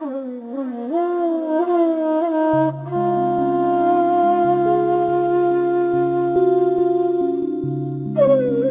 Thank you.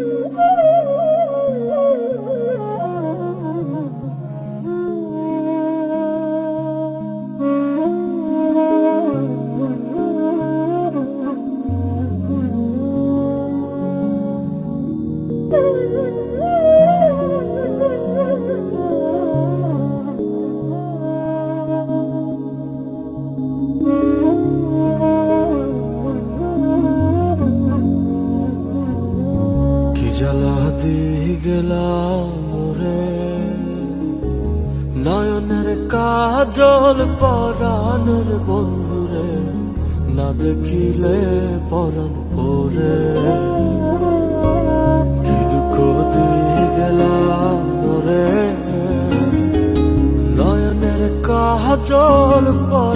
দিয়ে গেলাম রে নয়নের কাজল পরাণের বন্ধুরে, না দেখিলে পরাণ পরে। দুঃখ দিয়ে গেলাম রে নয়নের কাজল পরাণের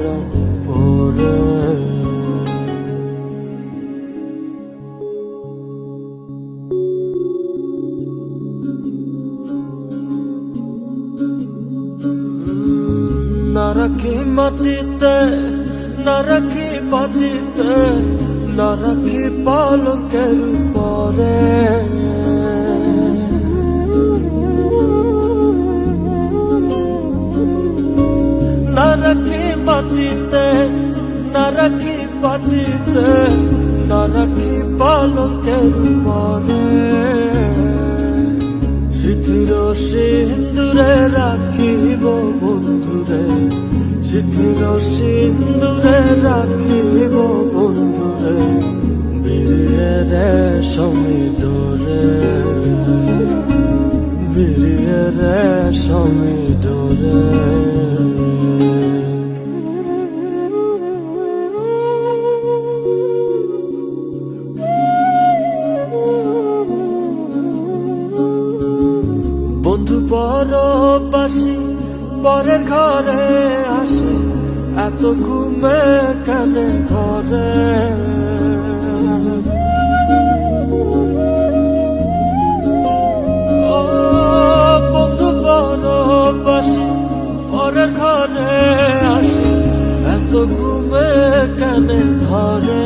পরাণ পরে না রাখি মাটিতে না রাখি মাটিতে না রাখি পালকের পরে না মাটিতে না রাখি মাটিতে না রাখি পালকের পরে স্মৃতির সিন্দুরে রাখিব বন্ধুরে স্মৃতির সিন্দুরে রাখিব বন্ধুরে বীরে রে সমীডরে বীরে রে সমীডরে পরবাসী পরের ঘরে আসে, এত ঘুমে কানে ধরে। বন্ধু পরবাসী পরের ঘরে আসে, এত ঘুমে কেন ধরে।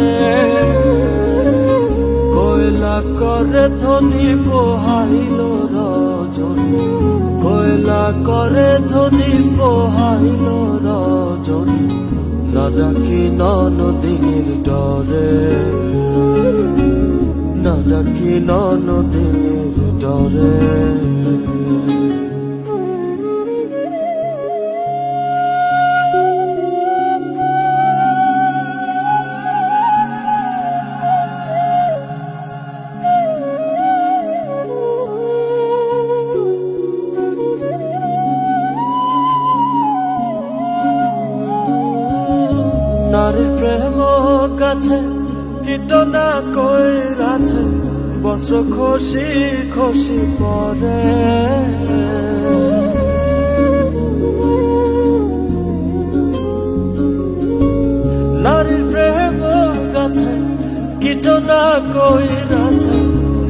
কয়লা করে ধনী পোহাইল কয়লা করে ধনি পোহাইল রজনী না ডাকি নদিনীর ডরে। না ডাকি নদিনীর ডরে। নারীর প্রেম কাছে কীটনা কইরাছে বস্ত্র খসি খুশি পরে নারীর প্রেম কাছে কীটনা কইরাছে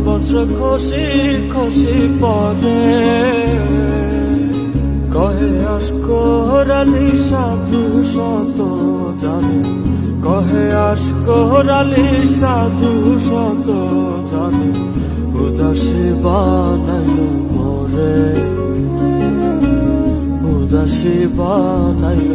বস্ত্র খুশি খসি পরে কহে আসকরালি সাধু শত জানে। কহে আসকরালি সাধু শত জানে। উদাসী বানাইল মোরে। উদাসী বানাইল